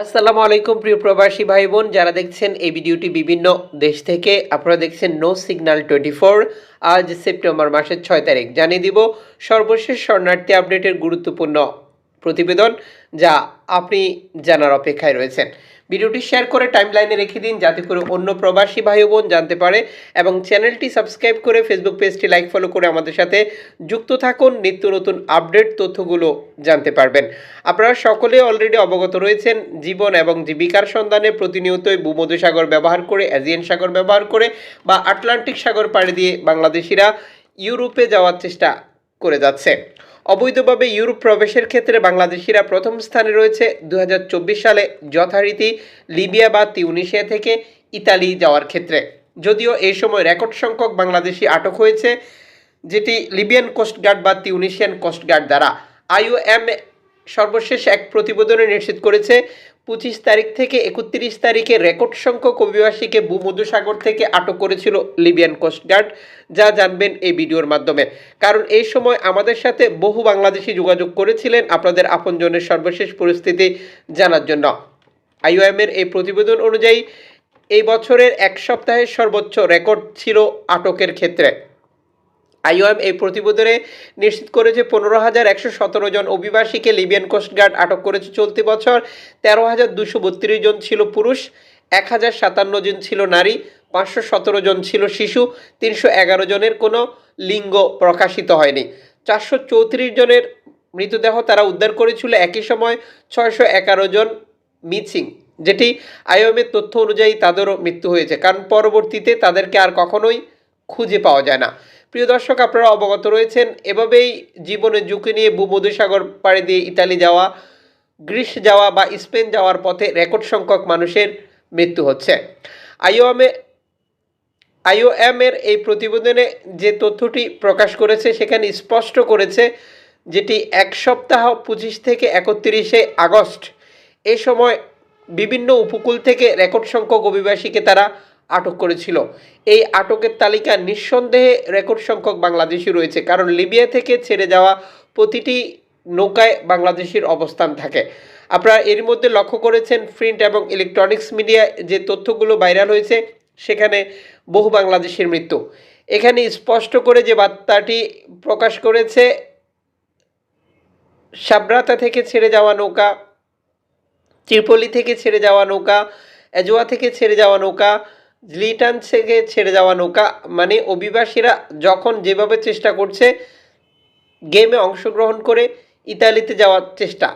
আসসালামু আলাইকুম, প্রিয় প্রবাসী ভাই বোন যারা দেখছেন এই ভিডিওটি বিভিন্ন দেশ থেকে, আপনারা দেখছেন নো সিগন্যাল টোয়েন্টি আজ সেপ্টেম্বর মাসের ছয় তারিখ। জানিয়ে দিব সর্বশেষ শরণার্থী আপডেটের গুরুত্বপূর্ণ প্রতিবেদন, যা আপনি জানার অপেক্ষায় রয়েছেন। ভিডিওটি শেয়ার করে টাইমলাইনে রেখে দিন, যাতে করে অন্য প্রবাসী ভাই বোন জানতে পারে এবং চ্যানেলটি সাবস্ক্রাইব করে ফেসবুক পেজটি লাইক ফলো করে আমাদের সাথে যুক্ত থাকুন। নিত্য নতুন আপডেট তথ্যগুলো জানতে পারবেন। আপনারা সকলে অলরেডি অবগত রয়েছেন, জীবন এবং জীবিকার সন্ধানে প্রতিনিয়তই ভূমধ্যসাগর ব্যবহার করে এজিয়ান সাগর ব্যবহার করে বা আটলান্টিক সাগর পাড়ি দিয়ে বাংলাদেশিরা ইউরোপে যাওয়ার চেষ্টা করে যাচ্ছে। অবৈধভাবে ইউরোপ প্রবেশের ক্ষেত্রে বাংলাদেশিরা প্রথম স্থানে রয়েছে দু হাজার চব্বিশ সালে যথারীতি লিবিয়া বা তিউনিশিয়া থেকে ইতালি যাওয়ার ক্ষেত্রে। যদিও এই সময় রেকর্ড সংখ্যক বাংলাদেশি আটক হয়েছে, যেটি লিবিয়ান কোস্টগার্ড বা তিউনিশিয়ান কোস্টগার্ড দ্বারা। আইওএম সর্বশেষ এক প্রতিবেদনে নিশ্চিত করেছে পঁচিশ তারিখ থেকে একত্রিশ তারিখে রেকর্ড সংখ্যক অভিবাসীকে ভূমধ্যসাগর থেকে আটক করেছিল লিবিয়ান কোস্টগার্ড যা জানবেন এই ভিডিওর মাধ্যমে। কারণ এই সময় আমাদের সাথে বহু বাংলাদেশি যোগাযোগ করেছিলেন আপনাদের আপনজনের সর্বশেষ পরিস্থিতি জানার জন্য। আইওএমের এই প্রতিবেদন অনুযায়ী এই বছরের এক সপ্তাহের সর্বোচ্চ রেকর্ড ছিল আটকের ক্ষেত্রে। আইওএম এই প্রতিবেদনে নিশ্চিত করেছে পনেরো হাজার একশো সতেরো জন অভিবাসীকে লিবিয়ান কোস্টগার্ড আটক করেছে চলতি বছর। তেরো হাজার দুশো বত্রিশ জন ছিল পুরুষ, এক হাজার সাতান্ন জন ছিল নারী, পাঁচশো সতেরো জন ছিল শিশু, তিনশো এগারো জনের কোনো লিঙ্গ প্রকাশিত হয়নি। চারশো চৌত্রিশ জনের মৃতদেহ তারা উদ্ধার করেছিল একই সময়, ছয়শো এগারো জন মিসিং, যেটি আইওএমের তথ্য অনুযায়ী তাদেরও মৃত্যু হয়েছে। কারণ পরবর্তীতে তাদেরকে আর কখনোই খুঁজে পাওয়া যায় না। প্রিয় দর্শক, আপনারা অবগত রয়েছেন, এভাবেই জীবনের ঝুঁকি নিয়ে ভূমধ্যসাগর পাড়ি দিয়ে ইতালি যাওয়া, গ্রিস যাওয়া বা স্পেন যাওয়ার পথে রেকর্ড সংখ্যক মানুষের মৃত্যু হচ্ছে। আইওএমে আইওএমের এই প্রতিবেদনে যে তথ্যটি প্রকাশ করেছে, সেখানে স্পষ্ট করেছে যেটি এক সপ্তাহ পঁচিশ থেকে একত্রিশে আগস্ট, এ সময় বিভিন্ন উপকূল থেকে রেকর্ড সংখ্যক অভিবাসীকে তারা আটক করেছিল। এই আটকের তালিকা নিঃসন্দেহে রেকর্ড সংখ্যক বাংলাদেশি রয়েছে, কারণ লিবিয়া থেকে ছেড়ে যাওয়া প্রতিটি নৌকায় বাংলাদেশির অবস্থান থাকে। আপনারা এর মধ্যে লক্ষ্য করেছেন, প্রিন্ট এবং ইলেকট্রনিক্স মিডিয়া যে তথ্যগুলো ভাইরাল হয়েছে, সেখানে বহু বাংলাদেশের মৃত্যু। এখানে স্পষ্ট করে যে বার্তাটি প্রকাশ করেছে, সাবরাতা থেকে ছেড়ে যাওয়া নৌকা, ত্রিপলি থেকে ছেড়ে যাওয়া নৌকা, এজোয়া থেকে ছেড়ে যাওয়া নৌকা লিটান থেকে ছেড়ে যাওয়া নৌকা মানে অভিবাসীরা যখন যেভাবে চেষ্টা করছে, গেমে অংশগ্রহণ করে ইতালিতে যাওয়ার চেষ্টা।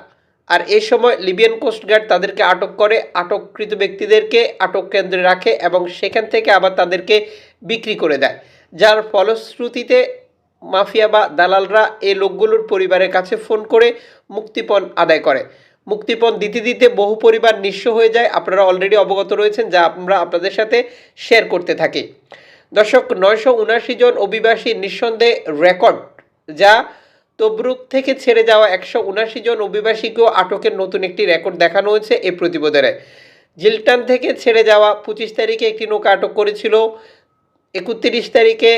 আর এ সময় লিবিয়ান কোস্টগার্ড তাদেরকে আটক করে, আটককৃত ব্যক্তিদেরকে আটক কেন্দ্রে রাখে এবং সেখান থেকে আবার তাদেরকে বিক্রি করে দেয়। যার ফলশ্রুতিতে মাফিয়া বা দালালরা এই লোকগুলোর পরিবারের কাছে ফোন করে মুক্তিপণ আদায় করে। মুক্তিপণ দিতে দিতে বহু পরিবার নিঃস্ব হয়ে যায়। আপনারা অলরেডি অবগত রয়েছেন, যা আমরা আপনাদের সাথে শেয়ার করতে থাকি। দর্শক, নয়শো উনাশি জন অভিবাসী নিঃসন্দেহে রেকর্ড যা তবরুক থেকে ছেড়ে যাওয়া একশো উনাশি জন অভিবাসীকেও আটকের নতুন একটি রেকর্ড দেখানো হয়েছে এই প্রতিবেদনে। জিলটান থেকে ছেড়ে যাওয়া পঁচিশ তারিখে একটি নৌকা আটক করেছিল একত্রিশ তারিখে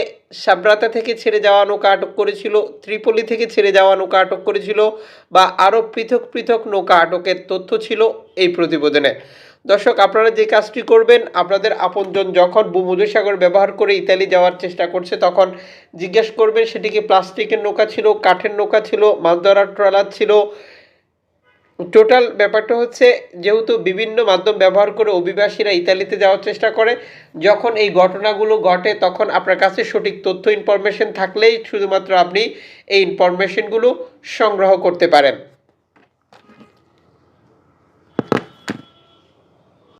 সাবরাতা থেকে ছেড়ে যাওয়া নৌকা আটক করেছিল, ত্রিপলি থেকে ছেড়ে যাওয়া নৌকা আটক করেছিল বা আরও পৃথক পৃথক নৌকা আটকের তথ্য ছিল এই প্রতিবেদনে। দর্শক, আপনারা যে কাজটি করবেন, আপনাদের আপনজন যখন ভূমধ্যসাগর ব্যবহার করে ইতালি যাওয়ার চেষ্টা করছে, তখন জিজ্ঞেস করবেন, সেটি কি প্লাস্টিকের নৌকা ছিল, কাঠের নৌকা ছিল মাছ ধরার ট্রলার ছিল টোটাল ব্যাপারটা হচ্ছে, যেহেতু বিভিন্ন মাধ্যম ব্যবহার করে অভিবাসীরা ইতালিতে যাওয়ার চেষ্টা করে, যখন এই ঘটনাগুলো ঘটে তখন আপনার কাছে সঠিক তথ্য ইনফরমেশন থাকলেই শুধুমাত্র আপনি এই ইনফরমেশনগুলো সংগ্রহ করতে পারেন।